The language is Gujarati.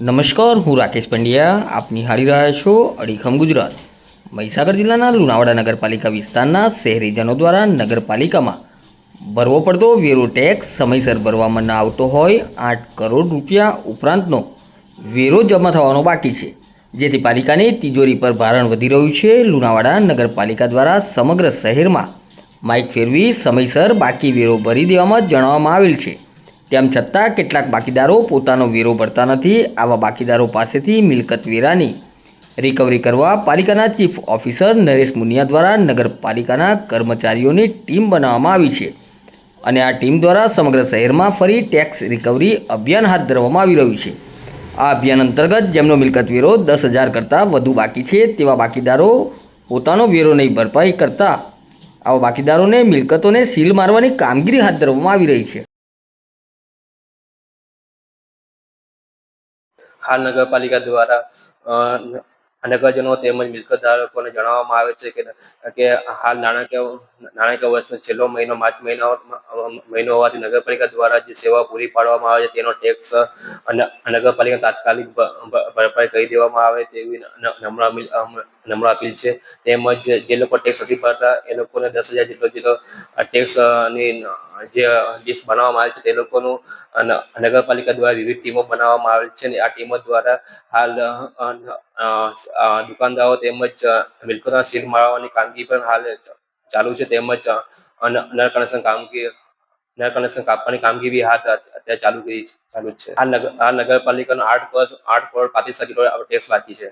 નમસ્કાર, હું રાકેશ પંડ્યા. આપ નિહાળી રહ્યા છો અડીખમ ગુજરાત. મહીસાગર જિલ્લાના લુણાવાડા નગરપાલિકા વિસ્તારના શહેરીજનો દ્વારા નગરપાલિકામાં ભરવો પડતો વેરો ટેક્સ સમયસર ભરવામાં ન આવતો હોય, આઠ કરોડ રૂપિયા ઉપરાંતનો વેરો જમા થવાનો બાકી છે. જેથી પાલિકાની તિજોરી પર ભારણ વધી રહ્યું છે. લુણાવાડા નગરપાલિકા દ્વારા સમગ્ર શહેરમાં માઇક ફેરવી સમયસર બાકી વેરો ભરી દેવામાં જણાવવામાં આવેલ છે. તેમ છતાં કેટલાક બાકીદારો પોતાનો વેરો ભરતા નથી, આવા બાકીદારો પાસેથી મિલકત વેરાની રિકવરી કરવા પાલિકાના ચીફ ઓફિસર નરેશ મુનિયા દ્વારા નગરપાલિકાના કર્મચારીઓની ટીમ બનાવવામાં આવી છે. અને આ ટીમ દ્વારા સમગ્ર શહેરમાં ફરી ટેક્સ રિકવરી અભિયાન હાથ ધરવામાં આવી રહ્યું છે. આ અભિયાન અંતર્ગત જેમનો મિલકત વેરો દસ હજાર કરતાં વધુ બાકી છે, તેવા બાકીદારો પોતાનો વેરો નહીં ભરપાઈ કરતા. આવા બાકીદારોને મિલકતોને સીલ મારવાની કામગીરી હાથ ધરવામાં આવી રહી છે. હાલ નગરપાલિકા દ્વારા નગરજનો તેમજ મિલકત ધારકોને જણાવવામાં આવે છે કે કે હાલ નાણાકીય નાણાકીય વર્ષનો છેલ્લો મહિનો, માર્ચ મહિનો મહિનો હોવાથી નગરપાલિકા દ્વારા જે સેવા પૂરી પાડવામાં આવે છે તેનો ટેક્સ નગરપાલિકા તાત્કાલિક ભરપાઈ કરી દેવામાં આવે તેવી નમ્ર નમ્ર અપીલ છે. તેમજ જે લોકો ટેક્સ નથી ભરતા, એ લોકોને દસ હજાર જેટલો જેટલો ટેક્સની જે લિસ્ટ બનાવવામાં આવે છે તે લોકોનું નગરપાલિકા દ્વારા વિવિધ ટીમો બનાવવામાં આવેલ છે અને આ ટીમો દ્વારા હાલ દુકાનદારો તેમજ અ, મિલકતોના સીલ મારવાની કામગીરી પણ હાલ ચાલુ છે તેમજ નર કનેક્શન કામગીરી નર કનેક્શન કાપવાની કામગીરી હાથ અત્યારે ચાલુ કરી ચાલુ છે. હાલ નગર આ નગરપાલિકાનો આઠ કરોડ આઠ કરોડ પાંત્રીસ લાખ ટેસ્ટ ટેક્સ બાકી છે.